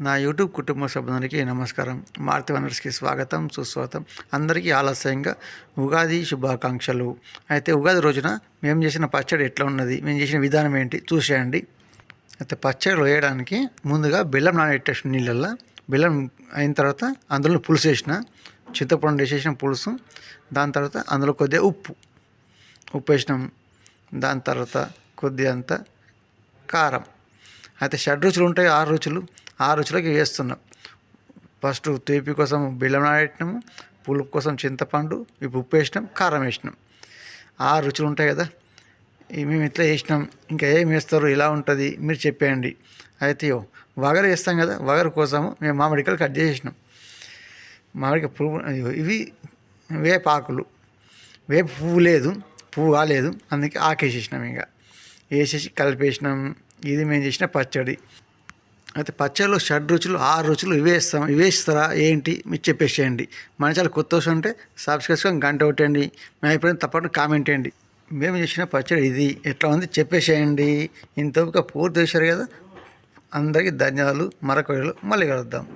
నా యూట్యూబ్ కుటుంబ సభ్యులకి నమస్కారం. మారుతి వనర్స్కి స్వాగతం సుస్వాగతం. అందరికీ ఆలస్యంగా ఉగాది శుభాకాంక్షలు. అయితే ఉగాది రోజున మేము చేసిన పచ్చడి ఎట్లా ఉన్నది? మేము చేసిన విధానం ఏంటి? చూసేయండి. అయితే పచ్చడి వేయడానికి ముందుగా బెల్లం నానబెట్టేసిన నీళ్ళల్లో బెల్లం అయిన తర్వాత అందులో పులుసు వేసిన చింతపండు వేసేసిన పులుసు దాని తర్వాత అందులో కొద్దిగా ఉప్పు. ఉప్పు వేసినాం. దాని తర్వాత కొద్దిగా అంత కారం. అయితే షడ్ రుచులు ఉంటాయి? ఆరు రుచులు? ఆ రుచులకి వేస్తున్నాం ఫస్ట్ తీపి కోసం బెల్లం నాడెట్టినాము పులుపు కోసం చింతపండు ఇప్పుడు ఉప్పు వేసినాం కారం వేసినాం. ఆ రుచులు ఉంటాయి కదా మేము ఇట్లా వేసినాం ఇంకా ఏం వేస్తారు ఇలా ఉంటుంది మీరు చెప్పేయండి. అయితే వగరు వేస్తాం కదా వగరు కోసము మేము మామిడికాయలు కట్ చేసినాం. మామిడికాయ పువ్వు ఇవి వేపాకులు వేప పువ్వు లేదు పువ్వు కాలేదు అందుకే ఆకేసేసినాం ఇంకా. వేసేసి కలిపేసినాం ఇది మేము చేసిన పచ్చడి. అయితే పచ్చళ్ళు షడ్ రుచులు ఆరు రుచులు ఇవే ఇస్తాం. ఇవే ఇస్తారా? ఏంటి? మీరు చెప్పేసేయండి మన చాలా కొత్త వస్తూ ఉంటే సబ్స్క్రైబ్ చేసుకొని గంట కొట్టండి మీ అభిప్రాయం తప్పకుండా కామెంట్ చేయండి. మేము చేసిన పచ్చడి ఇది. ఎట్లా ఉంది? చెప్పేసేయండి ఇంత పూర్తి చేశారు కదా? అందరికీ ధన్యవాదాలు. మరొక మళ్ళీ కలుద్దాం.